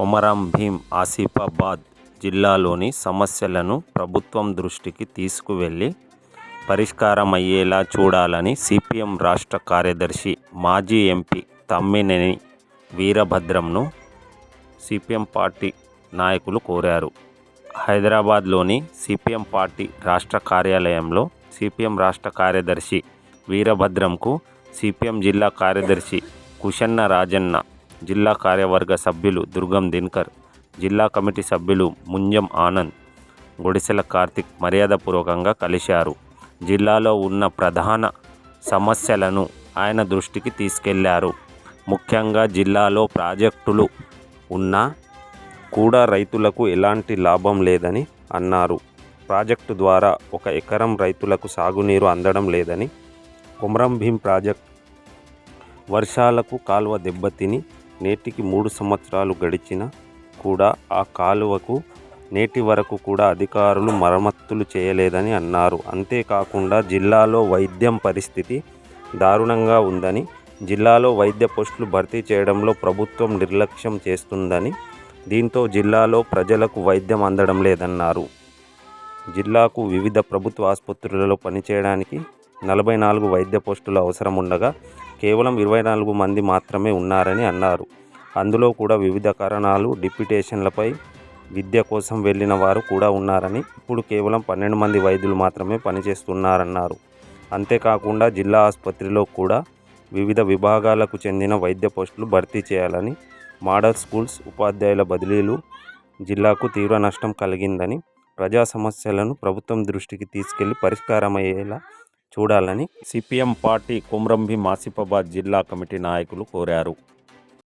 కొమరం భీం ఆసిఫాబాద్ జిల్లాలోని సమస్యలను ప్రభుత్వం దృష్టికి తీసుకువెళ్ళి పరిష్కారమయ్యేలా చూడాలని సిపిఎం రాష్ట్ర కార్యదర్శి మాజీ ఎంపీ తమ్మినేని వీరభద్రంను సిపిఎం పార్టీ నాయకులు కోరారు. హైదరాబాద్లోని సిపిఎం పార్టీ రాష్ట్ర కార్యాలయంలో సిపిఎం రాష్ట్ర కార్యదర్శి వీరభద్రంకు సిపిఎం జిల్లా కార్యదర్శి కుషన్న రాజన్న జిల్లా కార్యవర్గ సభ్యులు దుర్గం దినకర్ జిల్లా కమిటీ సభ్యులు ముంజం ఆనంద్ గుడిసెల కార్తిక్ మర్యాదపూర్వకంగా కలిశారు. జిల్లాలో ఉన్న ప్రధాన సమస్యలను ఆయన దృష్టికి తీసుకెళ్ళారు. ముఖ్యంగా జిల్లాలో ప్రాజెక్టులు ఉన్నా కూడా రైతులకు ఎలాంటి లాభం లేదని అన్నారు. ప్రాజెక్టు ద్వారా ఒక ఎకరం రైతులకు సాగునీరు అందడం లేదని కొమరం భీం ప్రాజెక్ట్ వర్షాలకు కాలువ దెబ్బతిని నేటికి మూడు సంవత్సరాలు గడిచినా కూడా ఆ కాలువకు నేటి వరకు కూడా అధికారులు మరమ్మతులు చేయలేదని అన్నారు. అంతేకాకుండా జిల్లాలో వైద్యం పరిస్థితి దారుణంగా ఉందని జిల్లాలో వైద్య పోస్టులు భర్తీ చేయడంలో ప్రభుత్వం నిర్లక్ష్యం చేస్తుందని దీంతో జిల్లాలో ప్రజలకు వైద్యం అందడం లేదన్నారు. జిల్లాకు వివిధ ప్రభుత్వ ఆసుపత్రులలో పనిచేయడానికి నలభై నాలుగు వైద్య పోస్టులు అవసరం ఉండగా కేవలం ఇరవై నాలుగు మంది మాత్రమే ఉన్నారని అన్నారు. అందులో కూడా వివిధ కారణాలు డిప్యుటేషన్లపై విద్య కోసం వెళ్ళిన వారు కూడా ఉన్నారని ఇప్పుడు కేవలం పన్నెండు మంది వైద్యులు మాత్రమే పనిచేస్తున్నారన్నారు. అంతేకాకుండా జిల్లా ఆసుపత్రిలో కూడా వివిధ విభాగాలకు చెందిన వైద్య పోస్టులు భర్తీ చేయాలని మోడల్ స్కూల్స్ ఉపాధ్యాయుల బదిలీలు జిల్లాకు తీవ్ర నష్టం కలిగిందని ప్రజా సమస్యలను ప్రభుత్వం దృష్టికి తీసుకెళ్ళి పరిష్కారమయ్యేలా చూడాలని సిపిఎం పార్టీ కుమ్రంభి మాసిఫాబాద్ జిల్లా కమిటీ నాయకులు కోరారు.